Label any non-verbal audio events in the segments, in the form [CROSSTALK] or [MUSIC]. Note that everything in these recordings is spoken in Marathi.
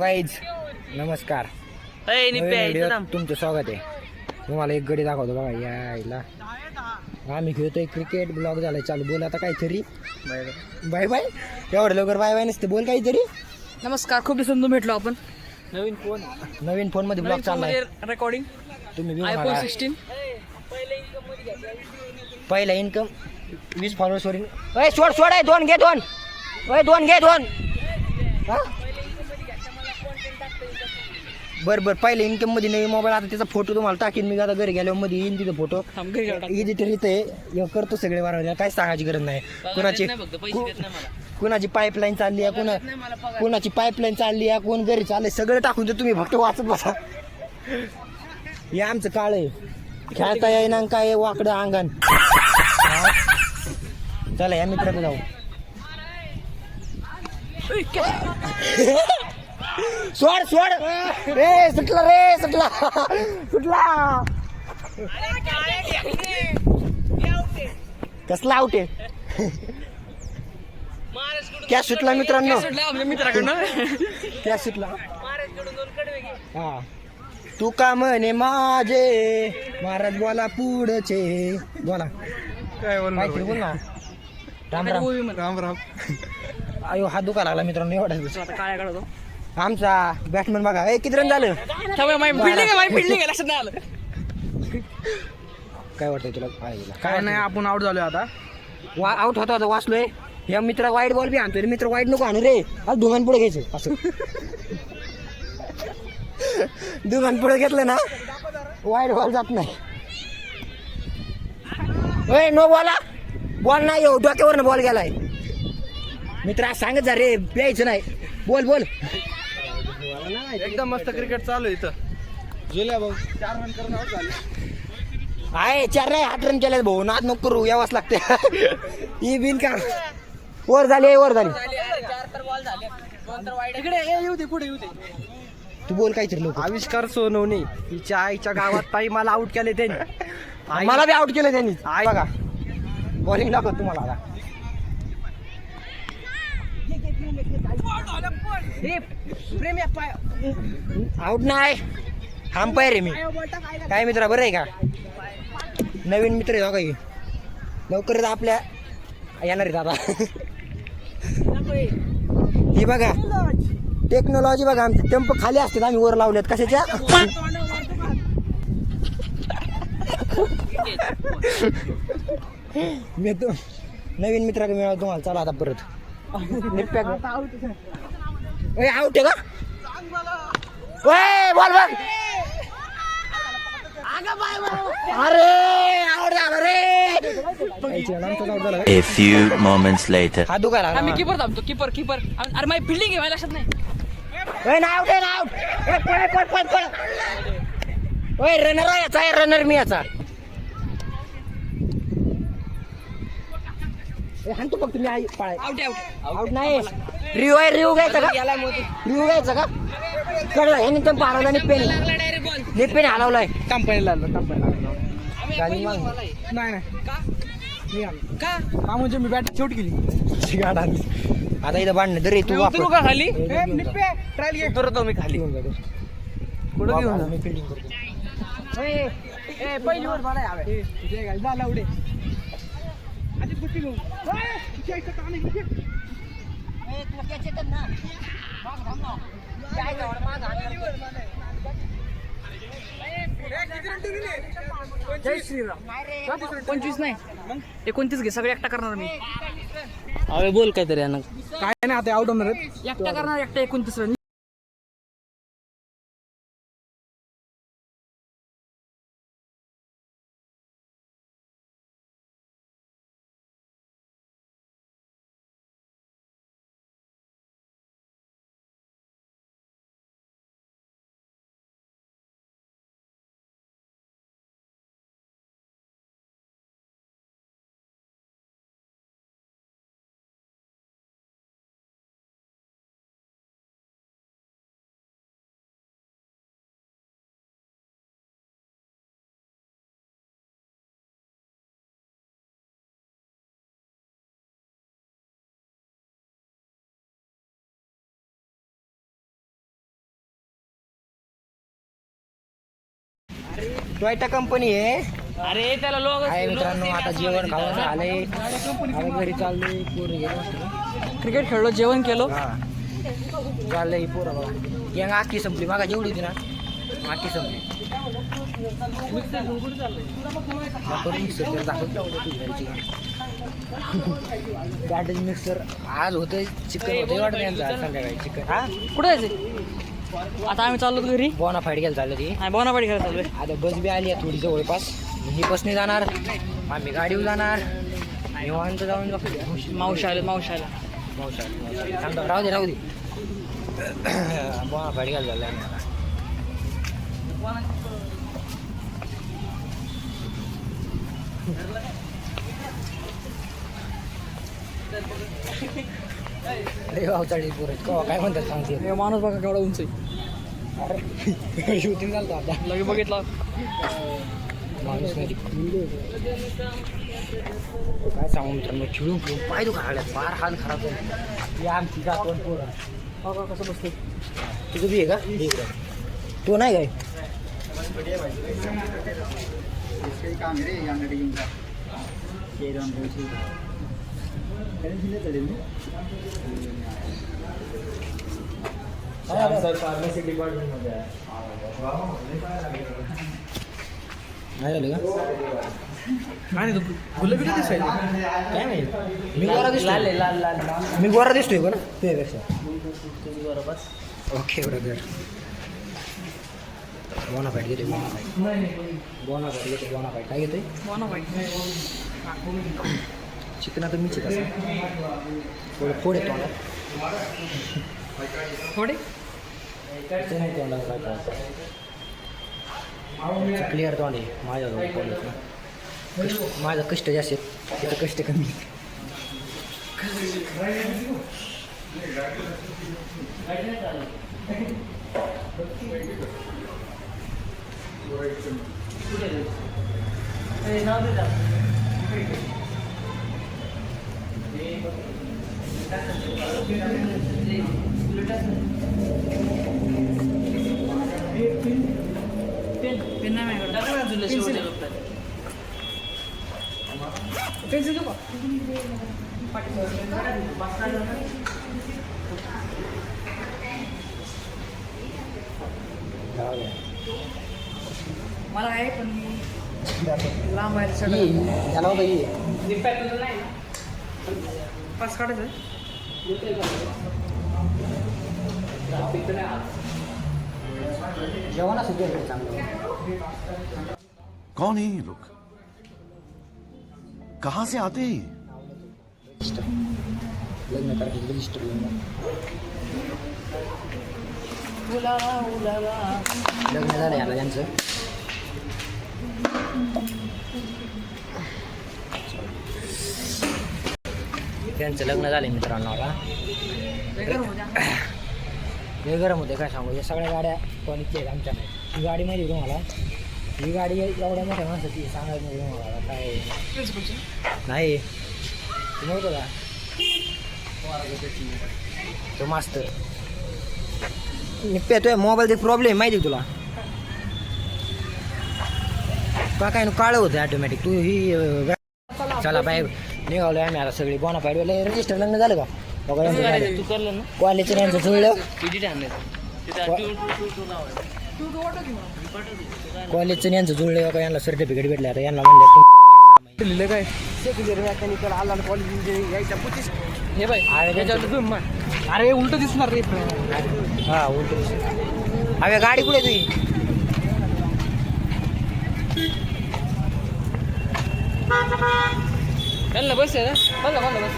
गाईज नमस्कार. तुमचं स्वागत आहे. तुम्हाला एक गडी दाखवतो बघा यायला. आम्ही खेळतोय क्रिकेट ब्लॉग झालाय चालू. बोल आता काहीतरी. Bye bye. एवढं लवकर बाय बाय नसते. बोल काहीतरी. नमस्कार खूप दिवसांतून भेटलो आपण. नवीन फोन नवीन फोनमध्ये ब्लॉग चाललाय. रेकॉर्डिंग तुम्ही आयफोन. सिक्स्टीन पहिला इन्कम वीस फॉलोअर्स वर अय सोड सोड आहे दोन घे दोन. दोन घे दोन. हा? बर बर. पहिले इन्कममध्ये नाही मोबाईल आता त्याचा फोटो तुम्हाला टाकीन मी. आता घरी गेल्यावर मध्ये येईन तिथं फोटो एडिटर इथं आहे. करतो सगळे बरोबर काय सांगायची गरज नाही. कुणाची कुणाची पाईपलाईन चालली आहे कुणा कुणाची पाईपलाईन चालली आहे कोण घरी चाललंय सगळं टाकून तर तुम्ही. फक्त वाचत बसा. हे आमचं काळ आहे. खेळता येईना काय वाकडं अंगण? चला या मित्राकडे जाऊ. [LAUGHS] सोड सोड. रे सुटला रे सुटला. सुटला. कसला आउट आहे? क्या सुटला मित्रांनो? मित्राकडनं? क्या सुटला? हा. तू का म्हणे माझे? महाराज बोला पुढचे. बोला. काय काहीतरी बोल ना राम राम. राम राम. अयो हात दुखा लागला मित्रांनो एवढा आता काळ्या काढतो आमचा बॅट्समॅन बघा. ए किती रन झालं? माय बिल्डिंग आहे माय बिल्डिंग आहे लक्षात नाही आलं. काय वाटतंय तुला? काय गेला? काय नाही आपण आउट झालोय आता. वा आउट होता होता वाचलोय. या मित्र वाईट बॉल बी आणतोय. रे मित्र वाईट नको आणू रे. आज दुकान पुढे घ्यायचं. असं. [LAUGHS] दुकान पुढे घेतलं ना वाईट बॉल जात नाही. नो बॉला बॉल नाही येऊ डोक्यावर बॉल गेलाय. मित्र आज सांगत जा रे प्यायचं नाही. बोल बोल. एकदम मस्त क्रिकेट चालू आहे इथं जुल्या भाऊ चार रन करून आउट झाले आहे चार नाही आठ रन केले भाऊ नाद नको करू यावंच लागते ही बिन का वर झाली वर झाली तू बोल काहीतरी लोक आविष्कार सोनवणे तिच्या आईच्या गावात ताई मला आउट केले त्यांनी मला बी आउट केलं त्यांनी आई- बघा बॉलिंग दाखवत तुम्हाला आता आउट नाही. अंपायर आहे मी. काय मित्रा बरं आहे का? नवीन मित्र आहे काही लवकरच आपल्या येणार आहेत आता. ही बघा. टेक्नॉलॉजी बघा आमची टेम्प खाली असतात आम्ही वर लावल्यात कशाच्या? मी तो नवीन मित्राकडे मिळाला तुम्हाला चला आता परत. निप्प्या आउट आहे का? बॉल बघ अरे झाला रे. A few moments later. हा दुखायला आम्ही. किपर थांबतो. किपर किपर अरे माझी बिल्डिंग आहे माझ्या लक्षात नाही. आउट आहे आउट ए पळ पळ पळ पळ. ओय रनर आहे याचा आहे रनर मी याचा. ए, हाणतो फक्त मी आई पाय आउट आउट आउट नाही. रिव्ह आहे रिव्ह घ्यायचा का? रिव्ह घ्यायचा का? कळलं हे निघतं पारवला बॉल निप्पेने हलवलाय. कंपनीला आलो कंपनीला गाडी माग. नाही नाही. का? हा म्हणजे मी बॅट शेवट केली. गाड. आता इथं बांधणं तरी तू उतरू का खाली? ट्रायल घे. उतरतो मी खाली. कुठं घेऊन? मी फिल्डिंग करतो. ए पहिली वर मला यावे झाला उडे जय श्रीराम. पंचवीस नाही. एकोणतीस घे सगळे एकटा करणार मी. अरे बोल काहीतरी काय नाही आता आउट होणार आहेत. एकटा करणार एकटा एकोणतीस रन. टोयटा कंपनी आहे. अरे त्याला लोक आहे मित्रांनो आता जेवण खावं आलंय आता घरी चाललोय पोरं गेलो क्रिकेट खेळलो जेवण केलो. हा. चाललंय पोरं बघा. यंग आखी संपली बघा जेवढी होती ना आखी संपली. मिक्सर दाखवतो. मिक्सर आज होतं चिकन होतं वाटतं यांचं आज संध्याकाळी चिकन हा कुठे जायचे आता आम्ही चाललो घरी. बोना फाईट गेलं चाललं ती बोनापाडी खेळायला चाललोय. आता बस बी आली आहे थोडी जवळपास. ही बसने जाणार. आम्ही गाडीवर जाणार. निवांत जाऊन मावशी आले मावशी आले थांब राहू दे राहू दे. बोना फाईट गेलं झालं आम्ही [LAUGHS] अरे भाऊ पुरे कवा काय म्हणतात सांगते हे माणूस बघा केवढा उंच आहे. अरे शूटिंग चालतं आता. लगे बघितला. माणूस नाही काय सांगू मित्रांनो खेळून खेळून पाय दुखा फार हाल खराब झाले. आमची जातवण पोरं. बघा कसं बसते तुझं बी आहे का. तो नाही काय? नाही झालं का? गुलाबी का दिसायला काय माहिती मी गोरा दिसतोय लाल लाल मी गोरा दिसतोय का ना तुझ्यापेक्षा ओके ब्रदर बोना फाईट घेते बोना फाईट बोना फाईट घेते बोना फाईट काय घेते बोनापाडी चिकन आता मी चिकन थोडं फोड येतो थोडे? नाही तोंडाला काय क्लिअर तोंड आहे माझ्या कष्ट माझं कष्ट जास्त आहे तिथं कष्ट कमी. पेन मला आहे पण मी लांब आहे. सगळं त्याला होतं पास काढायचं जेवण चांगलं. कौन है ये लोग? कहां से आते हैं ये? लग्न झालं आता त्यांचं. त्यांचं लग्न झालं मित्रांनो आता. [COUGHS] लय गरम होते काय सांगू? या सगळ्या गाड्या क्वालिटी आहेत आमच्या. नाही ही गाडी माहिती तुम्हाला? ही गाडी एवढ्या मोठ्या माणसाची आहे, सांगायचं नाही तुम्हाला. काय नाही. तू नव्हतं का? तो मास्तर. निघते तुझ्या मोबाईलचे प्रॉब्लेम माहिती तुला? का काय काळं होतं ऑटोमॅटिक तू ही चला बाय निघालो आम्ही आता सगळी. बोना पाहिजे रजिस्टर लग्न झालं का? तू करलं ना? कॉलेजचं यांचं जुळलं. कॉलेजचं यांचं जुळलं. बघा यांना सर्टिफिकेट भेटलं आता. यांना म्हणलं लिहिलं काय? मेकॅनिकल आला कॉलेज यायच्या हे बाय अरे उलट दिसणार रे. हा उलट अरे गाडी कुठे आहे तुझी? त्यांना बस आहे ना बघा बघा बस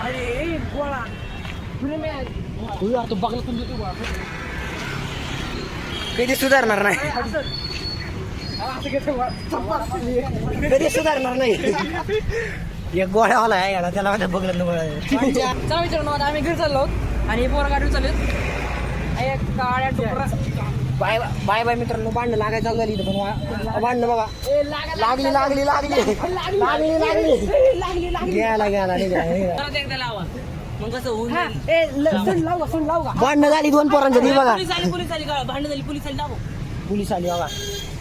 अरे गोळा तू बघला तुमचं तू कधी सुधारणार नाही कधी सुधारणार नाही एक गोळ्यावाला आहे याला त्याला माझ्या बघलं चला आता आम्ही घरी चाललो आहोत. आणि हे पोरं गाडी चालू एक काळ्या टोपरा बाय बाय बाय मित्रांनो भांडणं लागायचं चालू झाली इथं पण भांडणं बघा. लागली लागली लागली. लागली लागली. घ्यायला घ्यायला होऊन भांडणं झाली दोन पोरांच्या ती बघा. पोलीस आली पोलीस आली का